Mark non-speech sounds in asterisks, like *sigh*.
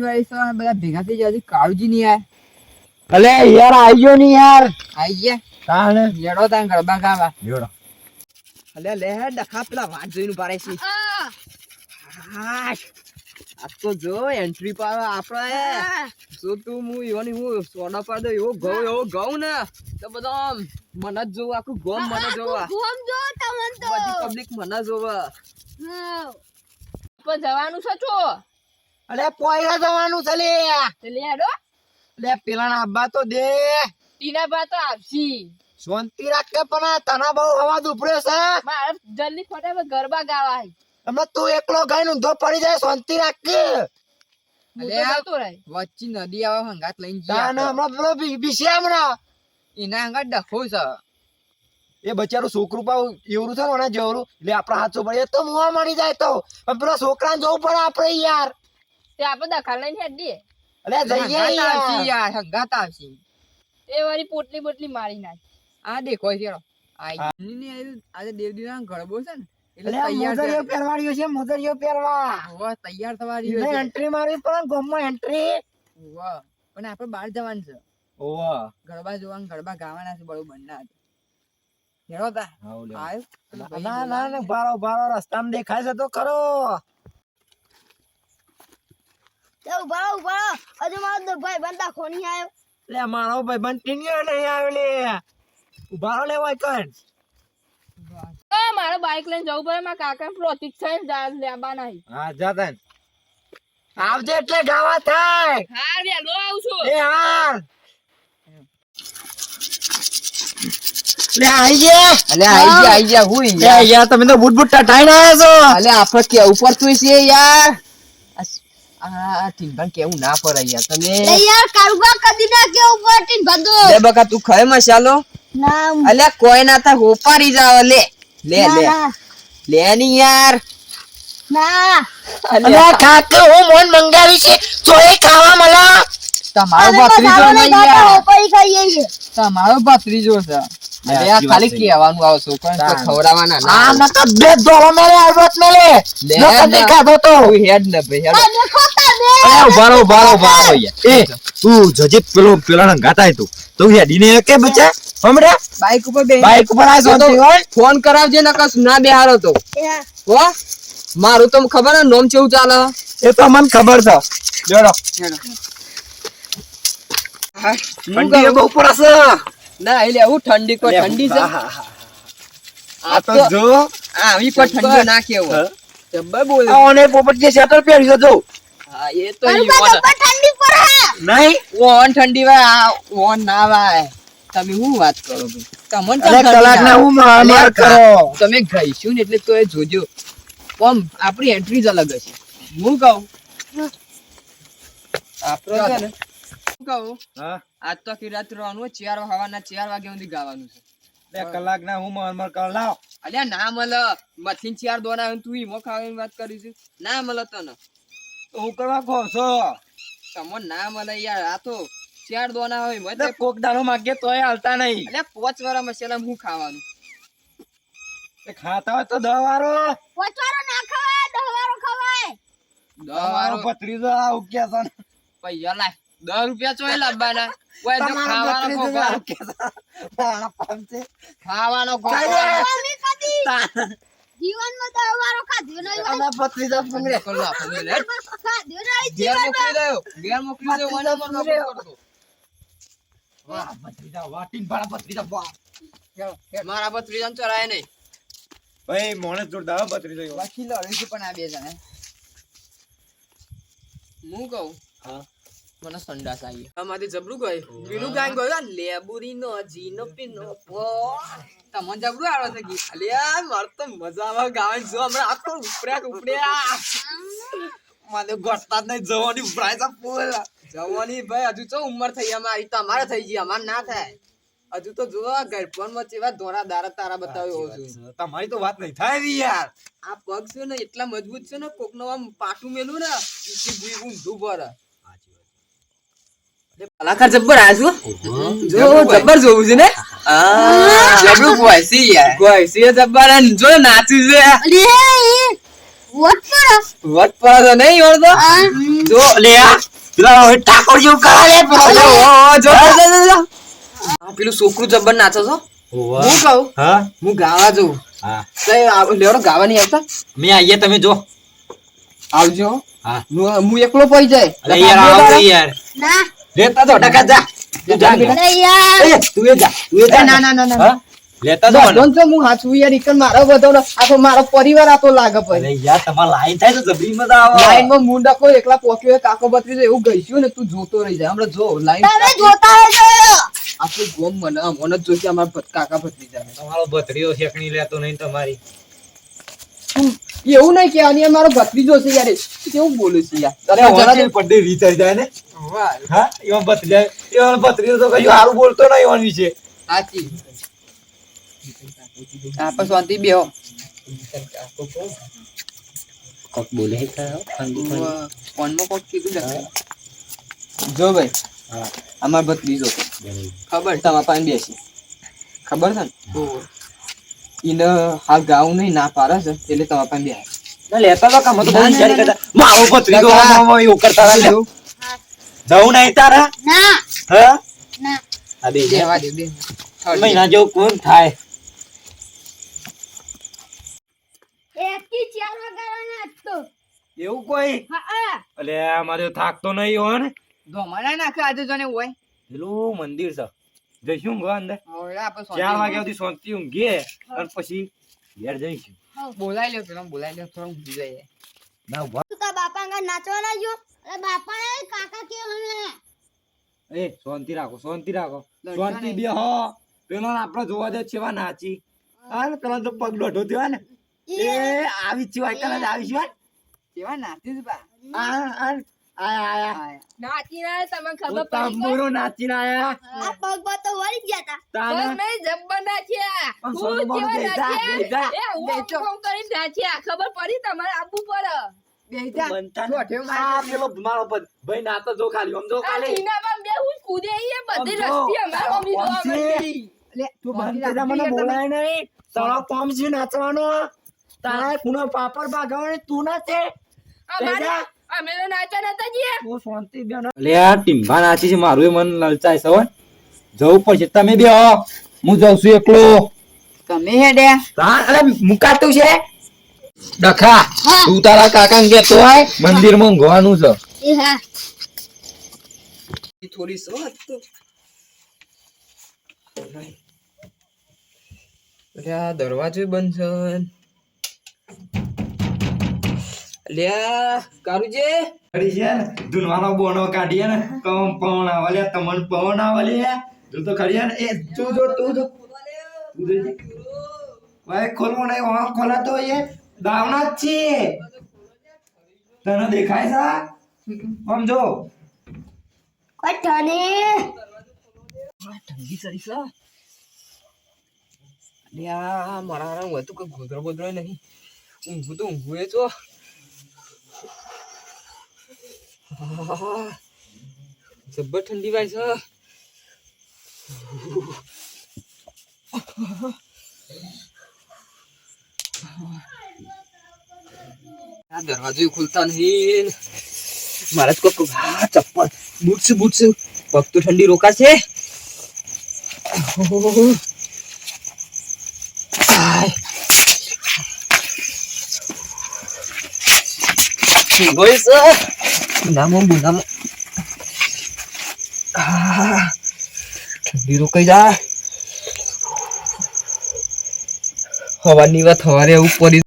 બધા ભેગા થઈ કાળુજી નહીં અલે યાર ગયો યાર. આઈ ગયા. તાણ. લેડો તાન ગરબા ગાવા. જોડો અલે લે ડખા પેલા વાટ જોઈને પાડે છે આ તો જો એન્ટ્રી પાડો આપણે જો તું હું ઈવાની હું સોના પાડો એવો ઘઉં એવો ઘઉં ને. તો બધો મને જ જોવા આખું ગોમ મને જોવા. બધી પબ્લિક મને જોવા. પણ જવાનું છે છો અલે પોયરા જવાનું છે લે. લે હેડો લે પેલાના આબા તો દે. ટીના બા તો આવશી. શાંતિ રાખ કે પણ તના બહુ અવાજ ઉપડે છે. મારે જલ્દી ફટાફટ ગરબા ગાવા. હમણાં તું એકલો ગાઈને ઊંધો પડી જાય શાંતિ રાખ. વચ્ચે નદી આવે હંગાત લઈને હમણાં પેલો બી- બીસી હમણાં. એના હંગાત ડખો છે. એ બચારું છોકરું પાવ એવરું છે ને જેવરું. એટલે આપણા હાથ પડે તો મોવા મળી જાય તો. પેલા છોકરાને જવું પડે આપણે યાર. તે આપણે દખાડ લઈને હેડ દે અલે જઈએ યાર યાર હંગાત આવશે. એ વાળી પોટલી બોટલી મારી નાખ. આ દેખો ચલો આઈ. ની આયુ આજે દેવદીના ગરબો છે ને એટલે અલે આ તૈયાર મોજરીઓ છે પહેરવાડીઓ પહેરવા. હોવા તૈયાર થવા છે. એન્ટ્રી મારવી પડે ને ગામમાં એન્ટ્રી હોવા. પણ આપણે બહાર જવાનું છે. ઓવા ગરબા જોવાનું ગરબા ગાવાના છે બરોબર ના હેરો તા. આયો પેલો ભાઈ ના ના ના ભારો ભારો રસ્તામાં દેખાય છે તો ખરો ઊભા ઊભા. હજુ મારો તો ભાઈ બંધા ખોની આવ્યો લે મારો ભાઈ બન ટીનિયો નહીં આવ્યો લે ઉભારો લેવાય કણ આ મારો બાઈક લઈને જવું પડે. મારા કાકા પ્રોતિક છે લેબા નહીં. હા જા તન. આવજે એટલે ગાવા થાય. હા વેલો આવું છું. એ હા લે આઈ ગયા અલે આઈ ગયા આઈ ગયા યાર તમે તો બુટ બુટ ટટાઈને આવ્યા છો. અલે આપણે કે ઉપર તું છે યાર. આ ટીંગણ કેવું ના પડે યાર. તમે યાર કારુબા કદી ના કે ઉપર ટીન ભદો. લે બકા તું ખાય મસાલો? ના. અલે કોઈ ના થાય હોપારી જાવ લે. લે લે. લે ની યાર. ના. અલે અલે હું મોન મંગાવી છે. તો ખાવા મળા. તમારો ભત્રીજો નહીં નહીં યાર. હોપારી ખાઈએ છીએ તમારો ભત્રીજો છે. આ ખાલી કહેવાનું આવો છોકરાને તો તાણ. ખવડાવવાના ના આ નકર બે દોડો મેલે લે. તો. હેડ ને ભાઈ હેડ. આ દેખો તમે અરે ઉભારો ઉભારો ઉભારો એ તું જજે પેલો પેલા ગાતા તું. તું હેડીને કે બચા હમણે? બાઈક ઉપર બે બાઈક ઉપર આ શાંતિ ફોન કરાવજે નકસ ના બેહારો તો. હા. મારું તો ખબર નોમ ચેવું ચાલે? એ તો મને ખબર છે. જોડો. ઠંડી બહુ પડશે ના એટલે હું ઠંડી કોઈ ઠંડી છે? આ તો જો. આવી પર ઠંડી ના કેવો. જબ્બર બોલ ઓને પોપટ જે શટર પહેરી જો. હા એ તો ઠંડી પડે નહીં? ઓન ઠંડી આ ઓન ના વાય. તમે શું વાત કરો તમને કલાક ના હું માર કરો. તમે ગઈશું ને એટલે તો એ જોજો. ઓમ આપણી એન્ટ્રી જ અલગ હશે. હું કહું? આપણો છે ને? હું કહું? હા. આજ તો આખી રાત રહેવાનું ચાર હવાના ચાર વાગ્યા સુધી ગાવાનું છે. કલાક ના હું મર માર કરો લાવ. અલ્યા ના મળે મથીન ચાર દોના તું ઈમો ખાવાની વાત કરી છે. ના મળે તને. હું કરવા કહો છો? તમને ના મને યાર આ તો ચાર દોના હોય મતલબ કોક દાણો માગે તોય હાલતા નહીં. એટલે પોચ વાળા મસાલા હું ખાવાનું? એ ખાતા હોય તો દહ વારો પોચવારો ના ખવાય દહવારો ખવાય. દહ વારો વાળો પત્રીસો આ ઉગ્યા છે ને. પૈસા લાય દસ રૂપિયા ચોય લાવવાના. કોઈ તો ખાવાનો ખોખો પાંચે. ખાવાનો ખોખો અમે કદી જીવનમાં ખાધ્યો નહીં હોય. આના પત્રીસો ફૂંગરે. કરો આપણે લે. ખાધ્યો નહીં જીવનમાં. મોકલી દયો ઘેર મોકલી દયો મને પણ નહોતો કરતો. વાહ, પત્રીસો, વાહ, ટીન ભાડા પત્રીસો, વાહ. મારા ભત્રીજાને ચરાય નહીં ભાઈ મોણસ જોરદાર પત્રીસો એવો. બાકી પણ આ બે જણા હું કહું હા. મને સંડાસ આવી આમાંથી જબરું ગયું? પેલું ગાય ગયું? લેબુરી નો જીનો પીનો. પો તમને જબરું આવે છે ગીત? અલ્યા મારે તો મજા આવે ગાવાની. જો હમણાં આખો ઉપડ્યા ઉપડ્યા. મને ગોઠતા જ નહીં. જવાની ઉભરાય છે ફૂલ. જવાની ભાઈ હજુ તો ઉંમર થઈ અમારી તમારે થઈ ગઈ અમાર ના થાય. હજુ તો જો ગરપણમાં ચેવા દોરા દારા તારા બતાવ્યો છું. તમારી તો વાત નહીં થાય યાર. આ પગ છે ને એટલા મજબૂત છે ને કોક નો આમ પાટું મેલું ને ઊંધું પડે કલાકાર જબ્બર આ છું? જો જબ્બર જોવું છે ને? જબરું ગોઈસી યાર? ગોઈસી જબ્બર? અને જો નાચી છે. અલી, વોટ પડો વટ તો નહીં ઓળતો જો લે આ પેલા હવે ઠાકોર જેવું કરે લે પેલો જો. ઓ, જો, જો, જો, જો. પેલું છોકરું જબ્બર નાચો છો. હું. કહું? હા? હું ગાવા જઉં. હા. લેવડો ગાવા નહીં આવતા? મેં આવીએ તમે જો. આવજો. હા. હું હું એકલો પડી જાય. અરે યાર આવો યાર. ના. લેતા તો ટકા જા. તું જા અરે યાર. તું એ જા. તું એ જા. ના, ના, ના, ના, લેતા તો મને. તો હું હાચું યાર ઇકન મારો બધો આ તો મારો પરિવાર આ તો લાગે અરે યાર તમાર લાઈન થાય તો જબરી મજા આવે. લાઈનમાં મુંડા કોઈ એકલા પોક્યો હોય કાકો બત્રી એવું ગઈશું ને તું જોતો રહી જાય. હમણાં જો લાઈન તમે જોતા હશો આખું ગોમ મને મને જ જોઈશે અમાર કાકા ભત્રી જાય તમારો ભત્રીઓ શેકણી લેતો નહીં તમારી. એવું નહીં કે આની મારો ભત્રીજો છે યાર કેવું બોલે છે યાર? અરે ઓલા તો પડદે વિચારી જાય ને. હા? એમાં ભત્રીજા એમાં ભત્રીજો તો કઈ સારું બોલતો નહીં ઓન વિશે. સાચી. આપણે વાંધી બેહો. કોક બોલે ફોનમાં કોક કીધું લખે જો ભાઈ હા. અમાર ભત્રીજો ખબર? તમારા પાસે બેસી. ખબર છે ને? ઈને આ ગાવું નહીં ના પાડે છે એટલે તમે પણ બેસે ના લેતા તો કામ તો બહુ ના, ના, વિચારી કરતા મારો બત્રીજો કાકા. આમ આમ એવું કરતા હતા જવું નહીં તારા ના હા ના આ બે બેહવા દે બે મહિના જેવું કોણ થાય એકથી ચાર વાગ્યાના આજ તો એવું કોઈ હા હા અલે મારે થાકતો નહીં હોય ને ધોમાડા નાખે આજે જોને હોય પેલું મંદિર છે જઈશું ગો અંદર ચાર વાગ્યા સુધી શાંતિ ઊંઘીએ અને પછી ઘેર જઈશું. બોલાઈ લ્યો પેલા બોલાઈ લ્યો થોડું ઊંઘી જઈએ. ના ઊભા તું તારા બાપા આગળ નાચવા ના ગયો અરે બાપા એ કાકા કે મને? એ શાંતિ રાખો શાંતિ રાખો. શાંતિ બે હો. પેલો આપણે જોવા દે છેવા નાચી. હા ને પેલો તો પગ દોઢો થયો ને. એ આવી છે વાય કલા આવી છે કેવા નાચી જ બા? આ આ આયા આયા આયા. નાચીને આયા, તમને ખબર પડી કોઈ? નાચીને આયા આ પગ તો વળી ગયા તા બસ નહીં, જબ્બર નાચ્યા. હું કેવા નાચ્યા? એ, હું બેજો. કરીને નાચ્યા. ખબર પડી તમારે આપવું પડે બેહી જા. બનતા જો, ને. ભાઈ નાતો જો ખાલી આમ જો ખાલી બે હું કૂદે એ બધી રસ્તી અમારા છે. લે, તું બંધ મને બોલાય નહીં તારો કોમ નાચવાનો તારા ખૂણો પાપડ ભાગવાની તું નાચે અમારે બેજા. અમે નતા ગયા તું શાંતિ બેન. લે આ ટીમ્બા નાચી છે મારું એ મન લલચાય છે જવું પડશે. તમે બે હો. હું જાઉં છું એકલો. તમે હેડ્યા તા અરે મુકાતું છે? ડખા તું તારા કાકા કેતો આય મંદિરમાં છે. એ હા. થોડી સોત તો. અરે આ દરવાજો બંધ છે. અલ્યા કારુજી? ખરી છે ને ધૂનવાનો બોનો કાઢીએ ને કમ પવન આવે તમન પવન આવે તું તો ખરી ને એ તું જો તું જો. તું જો. ભાઈ ખોલવો નહીં વાં ખોલાતો એ. દાવના જ છે. તને દેખાય છે આમ જો. કોઈ ઠંડી સરી છે. અલ્યા મારા હું હતું કે ગોદરો બોદરો નહીં? ઊંઘું તો ઊંઘું એ છો *laughs* જબ્બર ઠંડી વાય છે. આ દરવાજો ખુલતા નહીં. મારા કોક ચપ્પલ. Boots boots. પગ તો ઠંડી રોકાશે. ઓહોહો. આય. Bunamo આહ. ઠંડી રોકાઈ જાય હવાની વાત હવારે એવું પડી